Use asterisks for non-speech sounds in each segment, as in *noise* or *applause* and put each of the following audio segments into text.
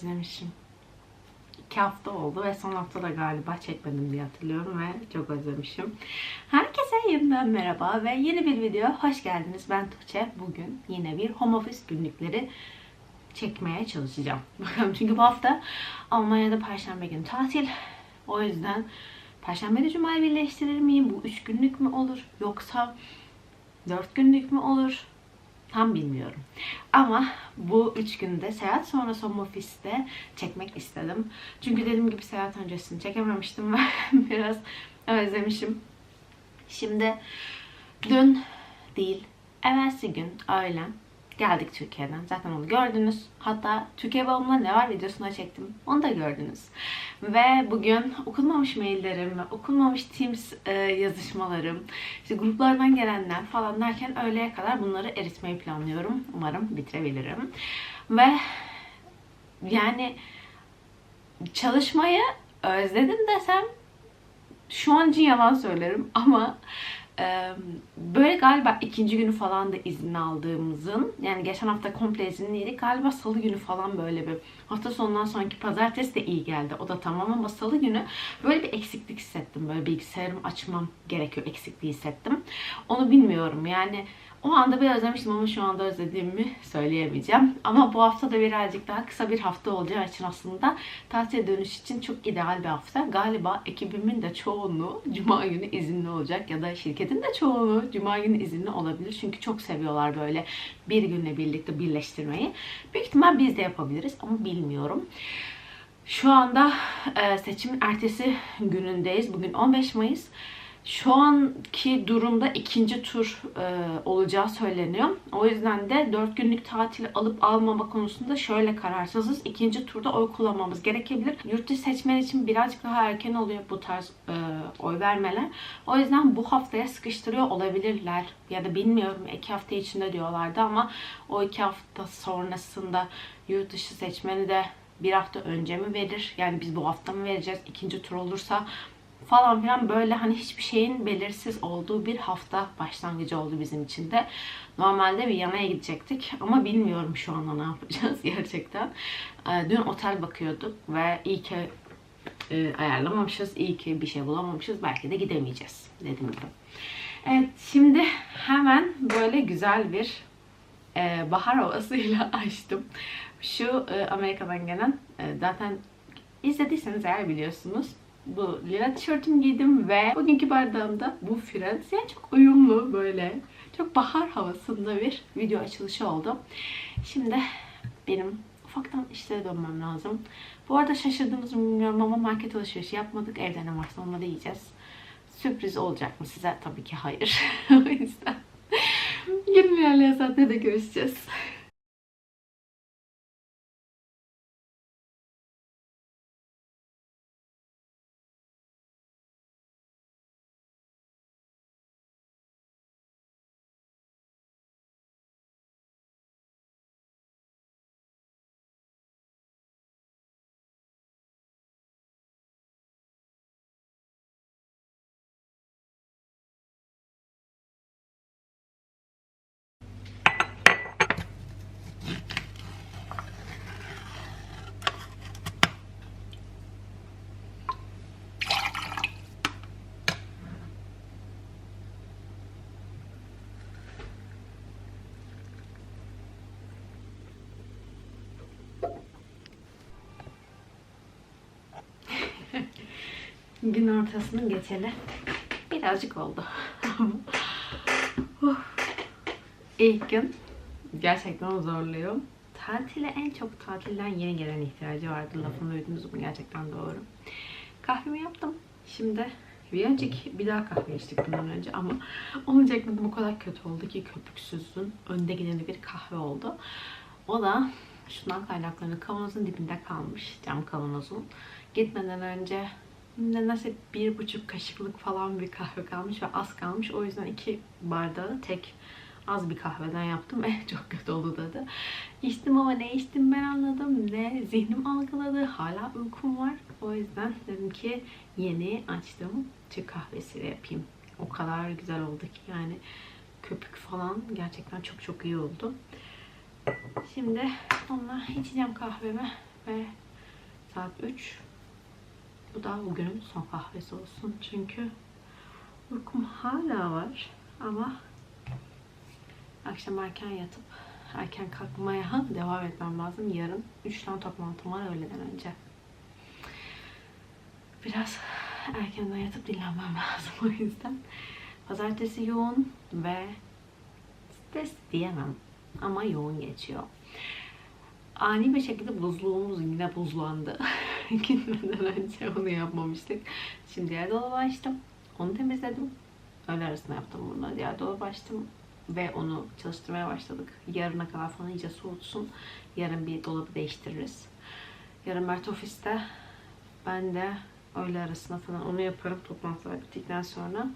özlemişim. İki hafta oldu ve son hafta da galiba çekmedim diye hatırlıyorum ve çok özlemişim. Herkese yeniden merhaba ve yeni bir video hoş geldiniz. Ben Tuğçe. Bugün yine bir home office günlükleri çekmeye çalışacağım. *laughs* Bakalım çünkü bu hafta Almanya'da Perşembe günü tatil. O yüzden Perşembe ile Cuma'yı birleştirir miyim? Bu üç günlük mü olur? Yoksa dört günlük mü olur? Tam bilmiyorum. Ama bu üç günde seyahat sonrası home office'te çekmek istedim. Çünkü dediğim gibi seyahat öncesini çekememiştim *laughs* ve biraz özlemişim. Şimdi dün değil, evvelsi gün öğlen geldik Türkiye'den. Zaten onu gördünüz. Hatta Türkiye babamla ne var videosuna çektim. Onu da gördünüz. Ve bugün okunmamış maillerim okunmamış Teams e, yazışmalarım, işte gruplardan gelenler falan derken öğleye kadar bunları eritmeyi planlıyorum. Umarım bitirebilirim. Ve yani çalışmayı özledim desem şu an için yalan söylerim ama e, böyle galiba ikinci günü falan da izin aldığımızın yani geçen hafta komple izinliydik galiba salı günü falan böyle bir hafta sonundan sonraki pazartesi de iyi geldi o da tamam ama salı günü böyle bir eksiklik hissettim böyle bilgisayarımı açmam gerekiyor eksikliği hissettim onu bilmiyorum yani o anda bir özlemiştim ama şu anda özlediğimi söyleyemeyeceğim. Ama bu hafta da birazcık daha kısa bir hafta olacağı için aslında tatil dönüş için çok ideal bir hafta. Galiba ekibimin de çoğunluğu cuma günü izinli olacak ya da şirketin de çoğunluğu cuma günü izinli olabilir. Çünkü çok seviyorlar böyle bir günle birlikte birleştirmeyi. Büyük ihtimal biz de yapabiliriz ama bilmiyorum. Şu anda e, seçimin ertesi günündeyiz. Bugün 15 Mayıs. Şu anki durumda ikinci tur e, olacağı söyleniyor. O yüzden de 4 günlük tatil alıp almama konusunda şöyle kararsızız. İkinci turda oy kullanmamız gerekebilir. Yurt dışı seçmen için birazcık daha erken oluyor bu tarz e, oy vermeler. O yüzden bu haftaya sıkıştırıyor olabilirler. Ya da bilmiyorum iki hafta içinde diyorlardı ama o iki hafta sonrasında yurt dışı seçmeni de bir hafta önce mi verir? Yani biz bu hafta mı vereceğiz? İkinci tur olursa falan filan böyle hani hiçbir şeyin belirsiz olduğu bir hafta başlangıcı oldu bizim için de. Normalde Viyana'ya gidecektik ama bilmiyorum şu anda ne yapacağız *laughs* gerçekten. Ee, Dün otel bakıyorduk ve iyi ki e, ayarlamamışız, iyi ki bir şey bulamamışız. Belki de gidemeyeceğiz dediğim gibi. Evet şimdi hemen böyle güzel bir e, bahar havasıyla *laughs* açtım. Şu e, Amerika'dan gelen zaten izlediyseniz eğer biliyorsunuz bu lila tişörtümü giydim ve bugünkü bardağımda bu Friends. Yani çok uyumlu böyle. Çok bahar havasında bir video açılışı oldu. Şimdi benim ufaktan işlere dönmem lazım. Bu arada şaşırdığınızı bilmiyorum ama market alışverişi yapmadık. Evde ne varsa onları yiyeceğiz. Sürpriz olacak mı size? Tabii ki hayır. *laughs* o yüzden günün ilerleyen saatte de görüşeceğiz. Gün ortasının geçeli birazcık oldu. İlk gün gerçekten zorluyor. Tatile en çok tatilden yeni gelen ihtiyacı vardı. Lafını duydunuz mu? Gerçekten doğru. Kahvemi yaptım. Şimdi bir önceki bir daha kahve içtik bundan önce ama onu çekmedim o kadar kötü oldu ki köpüksüzün önde gideni bir kahve oldu. O da şundan kaynaklanıyor. Kavanozun dibinde kalmış. Cam kavanozun. Gitmeden önce nedense bir buçuk kaşıklık falan bir kahve kalmış ve az kalmış. O yüzden iki bardağı tek az bir kahveden yaptım. *laughs* Eh çok kötü oldu dedi. İçtim ama ne içtim ben anladım. Ne zihnim algıladı. Hala uykum var. O yüzden dedim ki yeni açtım. Türk kahvesiyle yapayım. O kadar güzel oldu ki yani köpük falan gerçekten çok çok iyi oldu. Şimdi onunla içeceğim kahvemi ve saat 3. Bu da bugünün son kahvesi olsun. Çünkü uykum hala var ama akşam erken yatıp erken kalkmaya *laughs* devam etmem lazım. Yarın 3 tane toplantım var öğleden önce. Biraz erkenden yatıp dinlenmem *laughs* lazım o yüzden. Pazartesi yoğun ve stres diyemem ama yoğun geçiyor. Ani bir şekilde buzluğumuz yine buzlandı. *laughs* *laughs* Gitmeden önce onu yapmamıştık. Şimdi diğer dolabı açtım. Onu temizledim. Öğle arasında yaptım bunu. Diğer dolabı açtım ve onu çalıştırmaya başladık. Yarına kadar falan iyice soğutsun. Yarın bir dolabı değiştiririz. Yarın Mert ofiste. Ben de öğle arasında falan onu yaparım toplantılar bittikten sonra.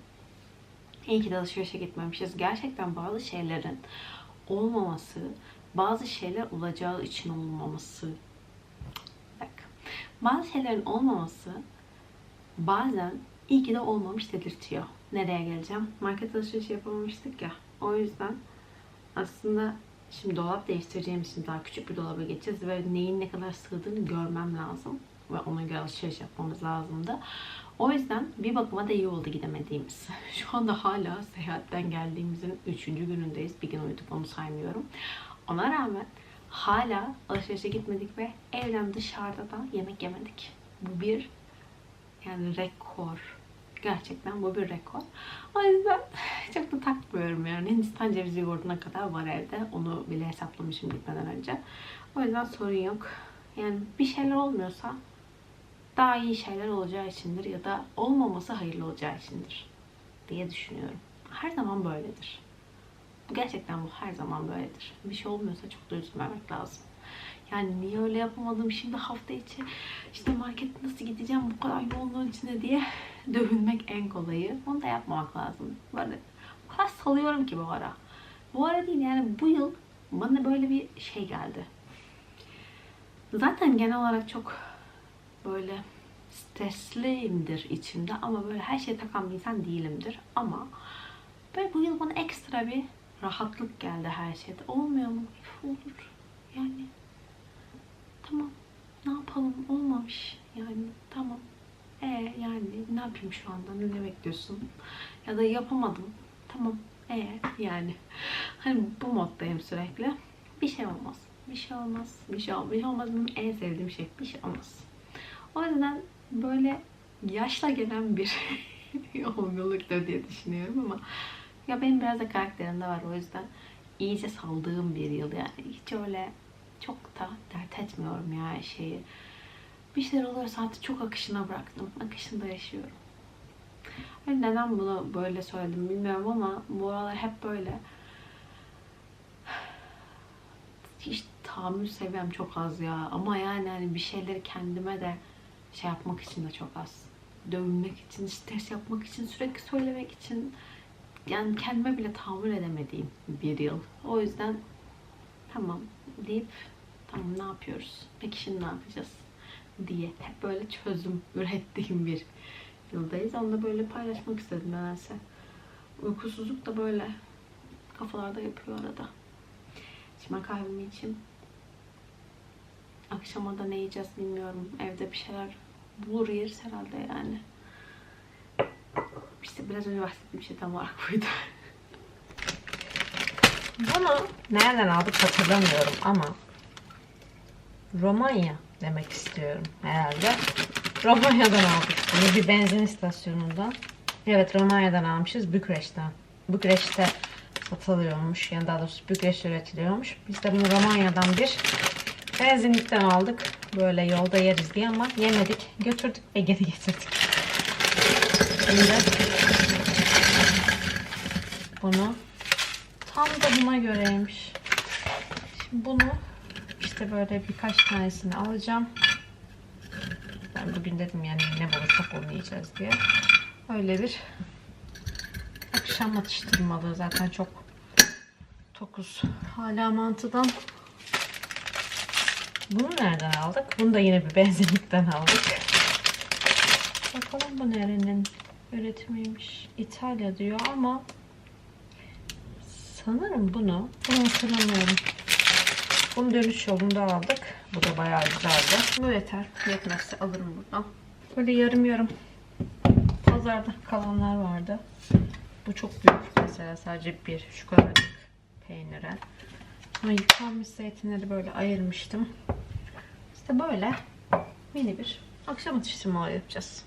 İyi ki de alışverişe gitmemişiz. Gerçekten bazı şeylerin olmaması, bazı şeyler olacağı için olmaması. Bazı şeylerin olmaması bazen iyi ki de olmamış dedirtiyor. Nereye geleceğim? Market alışverişi yapamamıştık ya. O yüzden aslında şimdi dolap değiştireceğim için daha küçük bir dolaba geçeceğiz ve neyin ne kadar sığdığını görmem lazım. Ve ona göre alışveriş yapmamız lazımdı. O yüzden bir bakıma da iyi oldu gidemediğimiz. *laughs* Şu anda hala seyahatten geldiğimizin üçüncü günündeyiz. Bir gün uyuduk onu saymıyorum. Ona rağmen hala alışverişe gitmedik ve evden dışarıda da yemek yemedik. Bu bir yani rekor. Gerçekten bu bir rekor. O yüzden çok da takmıyorum yani. Hindistan cevizi yoğurduna kadar var evde. Onu bile hesaplamışım gitmeden önce. O yüzden sorun yok. Yani bir şeyler olmuyorsa daha iyi şeyler olacağı içindir ya da olmaması hayırlı olacağı içindir diye düşünüyorum. Her zaman böyledir. Bu gerçekten bu her zaman böyledir. Bir şey olmuyorsa çok da üzülmemek lazım. Yani niye öyle yapamadım şimdi hafta içi işte markete nasıl gideceğim bu kadar yoğunluğun içinde diye *laughs* dövünmek en kolayı. Onu da yapmamak lazım. Böyle o kadar salıyorum ki bu ara. Bu ara değil yani bu yıl bana böyle bir şey geldi. Zaten genel olarak çok böyle stresliyimdir içimde ama böyle her şeye takan bir insan değilimdir. Ama böyle bu yıl bana ekstra bir rahatlık geldi her şeyde. Olmuyor mu? Üf, olur. Yani tamam. Ne yapalım? Olmamış. Yani tamam. E yani ne yapayım şu anda? Ne, bekliyorsun? Ya da yapamadım. Tamam. E yani. Hani bu moddayım sürekli. Bir şey olmaz. Bir şey olmaz. Bir şey olmaz bir şey olmaz. Benim en sevdiğim şey bir şey olmaz. O yüzden böyle yaşla gelen bir *laughs* olgunluktur diye düşünüyorum ama ya benim biraz da karakterimde var o yüzden iyice saldığım bir yıl yani hiç öyle çok da dert etmiyorum ya şeyi. Bir şeyler oluyorsa artık çok akışına bıraktım. Akışında yaşıyorum. Ben neden bunu böyle söyledim bilmiyorum ama bu aralar hep böyle hiç tahammül seviyem çok az ya. Ama yani hani bir şeyleri kendime de şey yapmak için de çok az. Dövmek için, stres yapmak için, sürekli söylemek için yani kendime bile tahammül edemediğim bir yıl. O yüzden tamam deyip tamam ne yapıyoruz? Peki şimdi ne yapacağız? diye hep böyle çözüm ürettiğim bir yıldayız. Onu da böyle paylaşmak istedim nedense. Uykusuzluk da böyle kafalarda yapıyor arada. Şimdi ben kahvemi içeyim. Akşama da ne yiyeceğiz bilmiyorum. Evde bir şeyler bulur yeriz herhalde yani. İşte biraz önce bahsettiğim şey tam olarak buydu. Bunu nereden aldık hatırlamıyorum ama Romanya demek istiyorum herhalde. Romanya'dan aldık. Bunu bir benzin istasyonundan. Evet Romanya'dan almışız Bükreş'ten. Bükreş'te satılıyormuş. Yani daha doğrusu Bükreş'te üretiliyormuş. Biz de bunu Romanya'dan bir benzinlikten aldık. Böyle yolda yeriz diye ama yemedik. Götürdük ve geri getirdik. Şimdi bunu tam da buna göreymiş. Şimdi bunu işte böyle birkaç tanesini alacağım. Ben bugün dedim yani ne bulursak onu yiyeceğiz diye. Öyle bir akşam atıştırmalığı zaten çok tokuz. Hala mantıdan. Bunu nereden aldık? Bunu da yine bir benzinlikten aldık. Bakalım bu nerenin üretimiymiş. İtalya diyor ama sanırım bunu bunu hatırlamıyorum. Bunu dönüş yolunda aldık. Bu da bayağı güzeldi. Bu yeter. Yetmezse alırım buradan. Böyle yarım yarım pazarda kalanlar vardı. Bu çok büyük mesela sadece bir şu kadarcık peynire. Ama yıkanmış zeytinleri böyle ayırmıştım. İşte böyle mini bir akşam atıştırmaları yapacağız.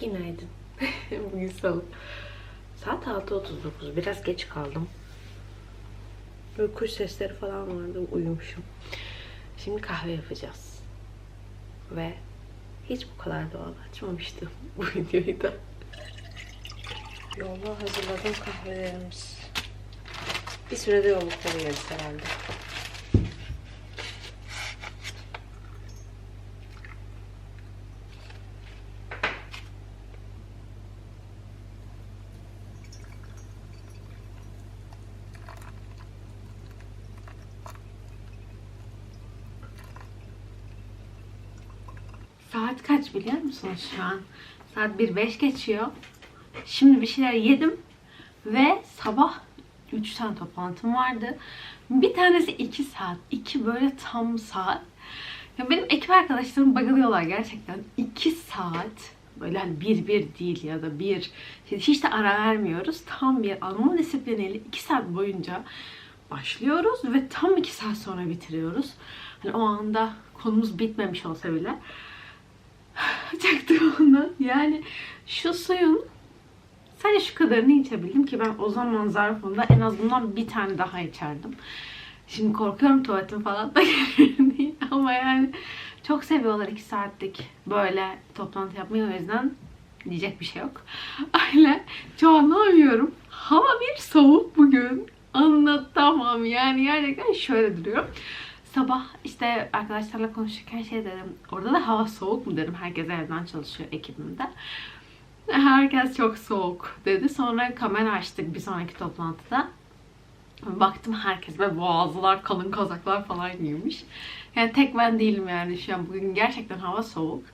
Günaydın. *laughs* Bugün salı. Saat 6.39. Biraz geç kaldım. Böyle kuş sesleri falan vardı. Uyumuşum. Şimdi kahve yapacağız. Ve hiç bu kadar doğal açmamıştım *laughs* bu videoyu da. Yolla hazırladım kahvelerimiz. Bir sürede yollukları yeriz herhalde. Saat kaç biliyor musunuz şu an? Saat 1.05 geçiyor. Şimdi bir şeyler yedim ve sabah 3 tane toplantım vardı. Bir tanesi 2 saat. 2 böyle tam saat. Ya benim ekip arkadaşlarım bayılıyorlar gerçekten. 2 saat böyle hani bir bir değil ya da bir hiç de ara vermiyoruz. Tam bir Alman disipliniyle 2 saat boyunca başlıyoruz ve tam 2 saat sonra bitiriyoruz. Hani o anda konumuz bitmemiş olsa bile çaktım onu. Yani şu suyun sadece şu kadarını içebildim ki ben o zaman zarfımda en az bundan bir tane daha içerdim. Şimdi korkuyorum tuvaletim falan da *laughs* gelir diye. ama yani çok seviyorlar iki saatlik böyle toplantı yapmayı o yüzden diyecek bir şey yok. *laughs* Öyle çoğalamıyorum. Hava bir soğuk bugün. Anlatamam yani gerçekten şöyle duruyor. Sabah işte arkadaşlarla konuşurken şey dedim. Orada da hava soğuk mu dedim. Herkes evden çalışıyor ekibimde. Herkes çok soğuk dedi. Sonra kamera açtık bir sonraki toplantıda. Baktım herkes böyle boğazlılar, kalın kazaklar falan giymiş. Yani tek ben değilim yani şu an bugün gerçekten hava soğuk.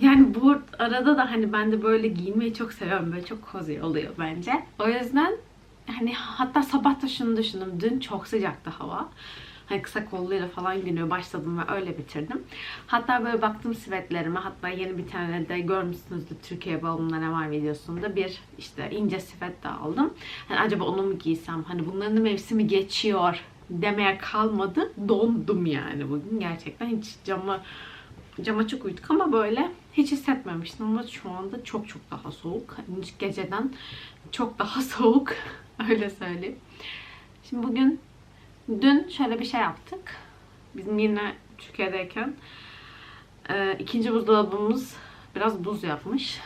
Yani bu arada da hani ben de böyle giyinmeyi çok seviyorum. Böyle çok cozy oluyor bence. O yüzden hani hatta sabah da şunu düşündüm. Dün çok sıcaktı hava. Hani kısa kolluyla falan günü başladım ve öyle bitirdim. Hatta böyle baktım sivetlerime. Hatta yeni bir tane de görmüşsünüzdür Türkiye balonunda ne var videosunda. Bir işte ince sivet de aldım. Hani acaba onu mu giysem? Hani bunların da mevsimi geçiyor demeye kalmadı. Dondum yani bugün. Gerçekten hiç cama cama çok uyuduk ama böyle hiç hissetmemiştim ama şu anda çok çok daha soğuk. Hani geceden çok daha *laughs* soğuk. Öyle söyleyeyim. Şimdi bugün Dün şöyle bir şey yaptık. Bizim yine Türkiye'deyken e, ikinci buzdolabımız biraz buz yapmış.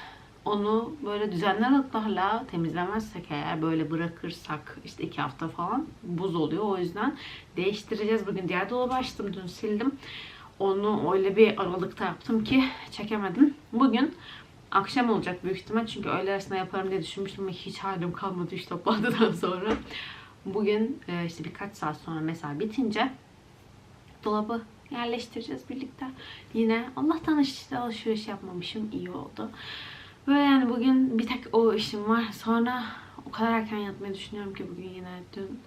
Onu böyle düzenli aralıklarla temizlemezsek eğer böyle bırakırsak işte iki hafta falan buz oluyor. O yüzden değiştireceğiz. Bugün diğer dolabı açtım. Dün sildim. Onu öyle bir aralıkta yaptım ki çekemedim. Bugün akşam olacak büyük ihtimal. Çünkü öğle arasında yaparım diye düşünmüştüm hiç halim kalmadı iş toplantıdan *laughs* sonra. Bugün e, işte birkaç saat sonra mesai bitince dolabı yerleştireceğiz birlikte. Yine Allah'tan işte alışveriş yapmamışım. iyi oldu. Böyle yani bugün bir tek o işim var. Sonra o kadar erken yatmayı düşünüyorum ki bugün yine dün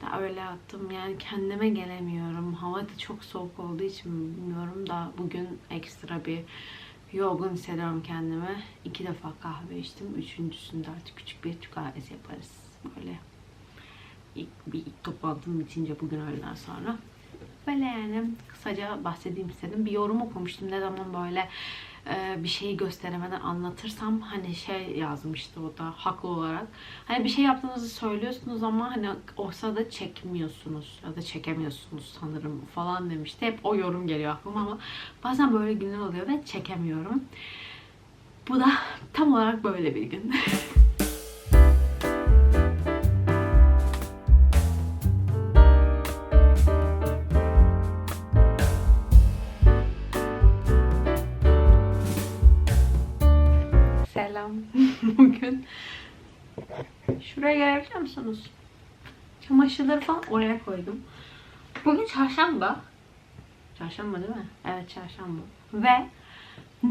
de öyle yattım. Yani kendime gelemiyorum. Hava da çok soğuk olduğu için bilmiyorum da bugün ekstra bir yorgun hissediyorum kendimi. İki defa kahve içtim. Üçüncüsünde artık küçük bir Türk yaparız. Böyle ilk, bir ilk toplantım bitince bugün öğleden sonra. Böyle yani kısaca bahsedeyim istedim. Bir yorum okumuştum. Ne zaman böyle e, bir şeyi gösteremeden anlatırsam hani şey yazmıştı o da haklı olarak. Hani bir şey yaptığınızı söylüyorsunuz ama hani o sırada çekmiyorsunuz ya da çekemiyorsunuz sanırım falan demişti. Hep o yorum geliyor aklıma ama bazen böyle günler oluyor ve çekemiyorum. Bu da tam olarak böyle bir gün. *laughs* şuraya gelebiliyor musunuz? Çamaşırları falan oraya koydum. Bugün çarşamba. Çarşamba değil mi? Evet çarşamba. Ve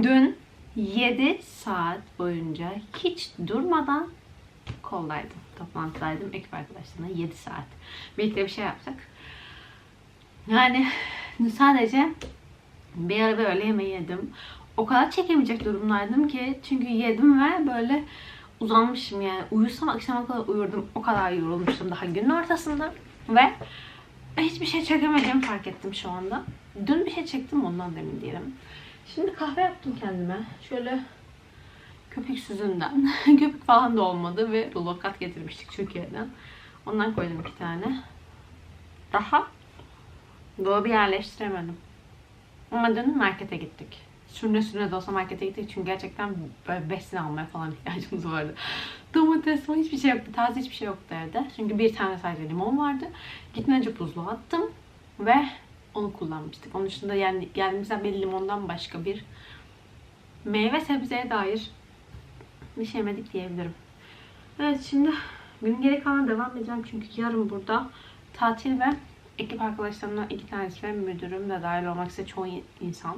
dün 7 saat boyunca hiç durmadan koldaydım. Toplantıdaydım. Ekip arkadaşlarına 7 saat. Birlikte bir şey yaptık. Yani sadece bir ara bir öğle yemeği yedim. O kadar çekemeyecek durumdaydım ki çünkü yedim ve böyle uzanmışım yani. Uyusam akşama kadar uyurdum. O kadar yorulmuştum daha günün ortasında. Ve hiçbir şey çekemediğimi fark ettim şu anda. Dün bir şey çektim ondan da emin. Şimdi kahve yaptım kendime. Şöyle köpük süzünden. *laughs* köpük falan da olmadı ve rulokat getirmiştik Türkiye'den. Ondan koydum iki tane. Daha dolabı yerleştiremedim. Ama dün markete gittik. Sürüne sürüne de olsa markete gittik çünkü gerçekten böyle besin almaya falan ihtiyacımız vardı. Domates falan hiçbir şey yoktu. Taze hiçbir şey yoktu evde. Çünkü bir tane sadece limon vardı. Gitmeden önce buzluğa attım ve onu kullanmıştık. Onun dışında yani geldiğimizden beri limondan başka bir meyve sebzeye dair bir şey yemedik diyebilirim. Evet şimdi gün geri kalan devam edeceğim çünkü yarın burada tatil ve ekip arkadaşlarımdan iki tanesi ve müdürüm de dahil olmak üzere çoğu insan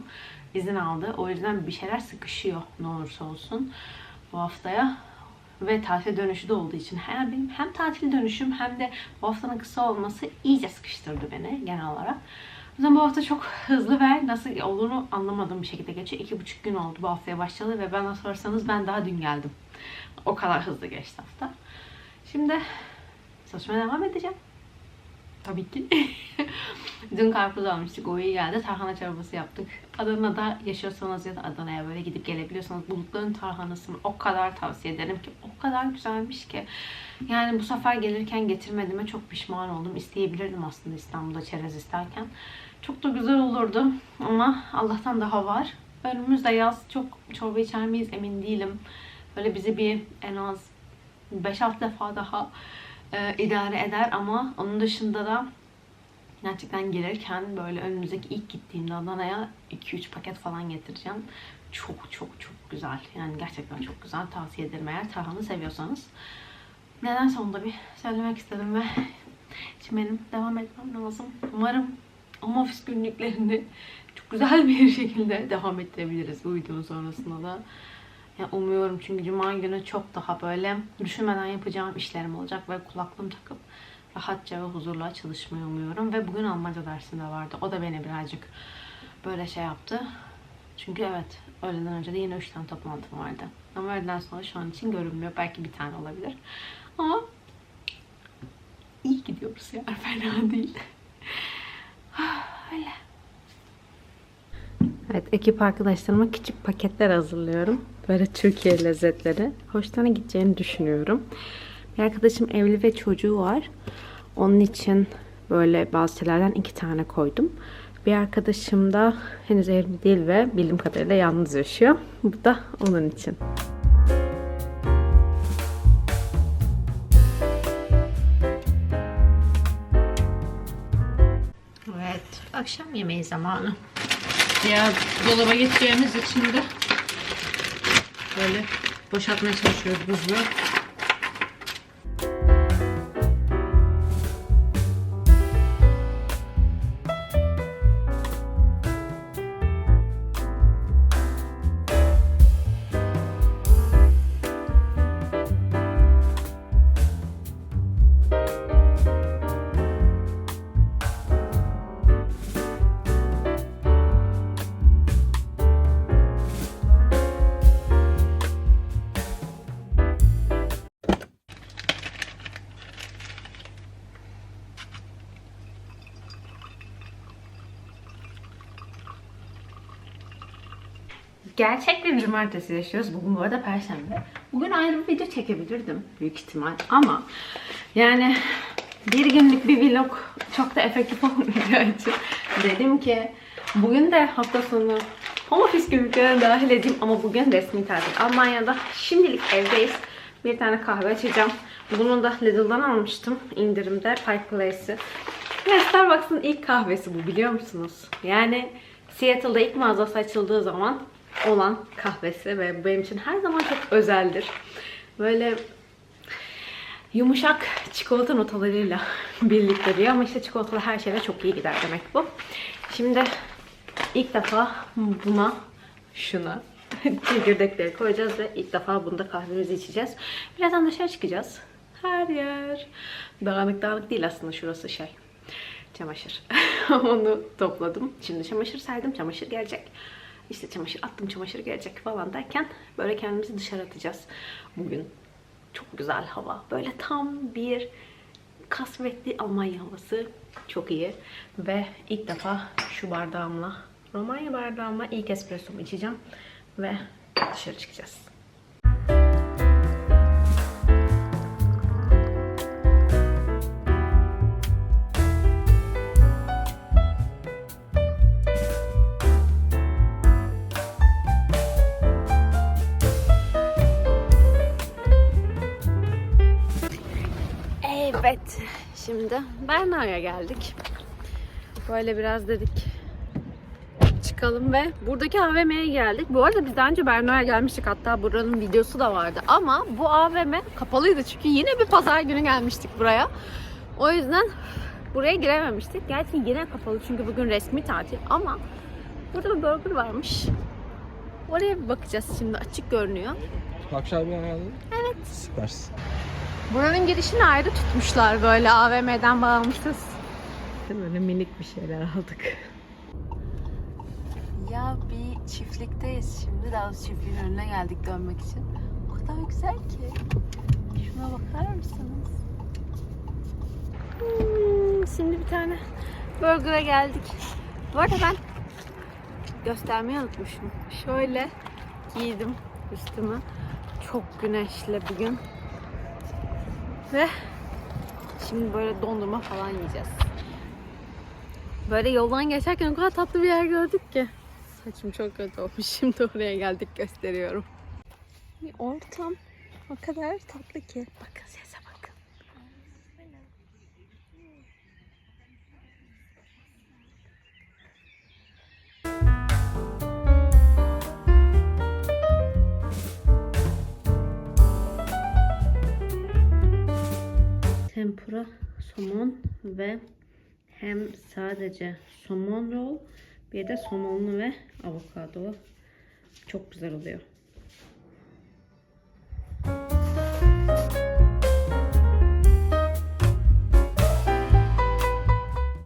izin aldı. O yüzden bir şeyler sıkışıyor ne olursa olsun bu haftaya. Ve tatil dönüşü de olduğu için hem benim hem tatil dönüşüm hem de bu haftanın kısa olması iyice sıkıştırdı beni genel olarak. O yüzden bu hafta çok hızlı ve nasıl olduğunu anlamadığım bir şekilde geçiyor. İki buçuk gün oldu bu haftaya başladı ve bana sorarsanız ben daha dün geldim. O kadar hızlı geçti hafta. Şimdi çalışmaya devam edeceğim. Tabii ki. *laughs* Dün karpuz almıştık. O iyi geldi. Tarhana çorbası yaptık. Adana'da yaşıyorsanız ya da Adana'ya böyle gidip gelebiliyorsanız bulutların tarhanasını o kadar tavsiye ederim ki o kadar güzelmiş ki. Yani bu sefer gelirken getirmediğime çok pişman oldum. İsteyebilirdim aslında İstanbul'da çerez isterken. Çok da güzel olurdu ama Allah'tan daha var. Önümüzde yaz çok çorba içer miyiz emin değilim. Böyle bizi bir en az 5-6 defa daha e, idare eder ama onun dışında da gerçekten gelirken böyle önümüzdeki ilk gittiğimde Adana'ya 2-3 paket falan getireceğim. Çok çok çok güzel. Yani gerçekten çok güzel. Tavsiye ederim eğer tarhana seviyorsanız. Nedense onu da bir söylemek istedim ve *laughs* şimdi benim devam etmem lazım. Umarım home office günlüklerini *laughs* çok güzel bir şekilde devam ettirebiliriz bu videonun sonrasında da. Ya umuyorum çünkü cuma günü çok daha böyle düşünmeden yapacağım işlerim olacak ve kulaklığım takıp rahatça ve huzurla çalışmayı umuyorum. Ve bugün Almanca dersinde vardı. O da beni birazcık böyle şey yaptı. Çünkü evet öğleden önce de yine 3 tane toplantım vardı. Ama öğleden sonra şu an için görünmüyor. Belki bir tane olabilir. Ama iyi gidiyoruz ya. *laughs* Fena değil. *sighs* Öyle. Evet, ekip arkadaşlarıma küçük paketler hazırlıyorum. Böyle Türkiye lezzetleri. Hoşlarına gideceğini düşünüyorum. Bir arkadaşım evli ve çocuğu var. Onun için böyle bazı şeylerden iki tane koydum. Bir arkadaşım da henüz evli değil ve bildiğim kadarıyla yalnız yaşıyor. Bu da onun için. Evet, akşam yemeği zamanı. Ya dolaba gideceğimiz için de böyle boşaltmaya çalışıyoruz buzlu. Gerçek bir cumartesi yaşıyoruz. Bugün bu arada perşembe. Bugün ayrı bir video çekebilirdim büyük ihtimal. Ama yani bir günlük bir vlog çok da efektif *laughs* olmayacağı için dedim ki bugün de hafta sonu home office günlüklerine dahil edeyim ama bugün resmi tatil. Almanya'da şimdilik evdeyiz. Bir tane kahve açacağım. Bunu da Lidl'dan almıştım indirimde Pike Place'i. Ve Starbucks'ın ilk kahvesi bu biliyor musunuz? Yani Seattle'da ilk mağazası açıldığı zaman olan kahvesi ve benim için her zaman çok özeldir. Böyle yumuşak çikolata notalarıyla *laughs* birlikte diyor ama işte çikolatalı her şeyle çok iyi gider demek bu. Şimdi ilk defa buna, şuna *laughs* çekirdekleri koyacağız ve ilk defa bunda kahvemizi içeceğiz. Birazdan dışarı çıkacağız. Her yer dağınık dağınık değil aslında şurası şey. Çamaşır. *laughs* Onu topladım. Şimdi çamaşır serdim. Çamaşır gelecek. İşte çamaşır attım çamaşır gelecek falan derken böyle kendimizi dışarı atacağız. Bugün çok güzel hava. Böyle tam bir kasvetli Almanya havası. Çok iyi. Ve ilk defa şu bardağımla, Romanya bardağımla ilk espressomu içeceğim. Ve dışarı çıkacağız. Şimdi Berna'ya geldik. Böyle biraz dedik çıkalım ve buradaki AVM'ye geldik. Bu arada biz daha önce Berna'ya gelmiştik. Hatta buranın videosu da vardı. Ama bu AVM kapalıydı çünkü yine bir pazar günü gelmiştik buraya. O yüzden buraya girememiştik. Gerçi yine kapalı çünkü bugün resmi tatil ama burada bir burger varmış. Oraya bir bakacağız şimdi. Açık görünüyor. Akşam bir? Evet. Süpersin. Buranın girişini ayrı tutmuşlar böyle AVM'den bağımsız. Böyle minik bir şeyler aldık. Ya bir çiftlikteyiz şimdi. Daha doğrusu çiftliğin önüne geldik dönmek için. O kadar güzel ki. Şuna bakar mısınız? Hmm, şimdi bir tane burger'a geldik. Bu arada ben göstermeyi unutmuşum. Şöyle giydim üstümü. Çok güneşli bugün. Ve şimdi böyle dondurma falan yiyeceğiz. Böyle yoldan geçerken o kadar tatlı bir yer gördük ki. Saçım çok kötü olmuş. *laughs* Şimdi oraya geldik gösteriyorum. Bir ortam o kadar tatlı ki. Bakın sese Tempura, somon ve hem sadece somon roll bir de somonlu ve avokadolu çok güzel oluyor.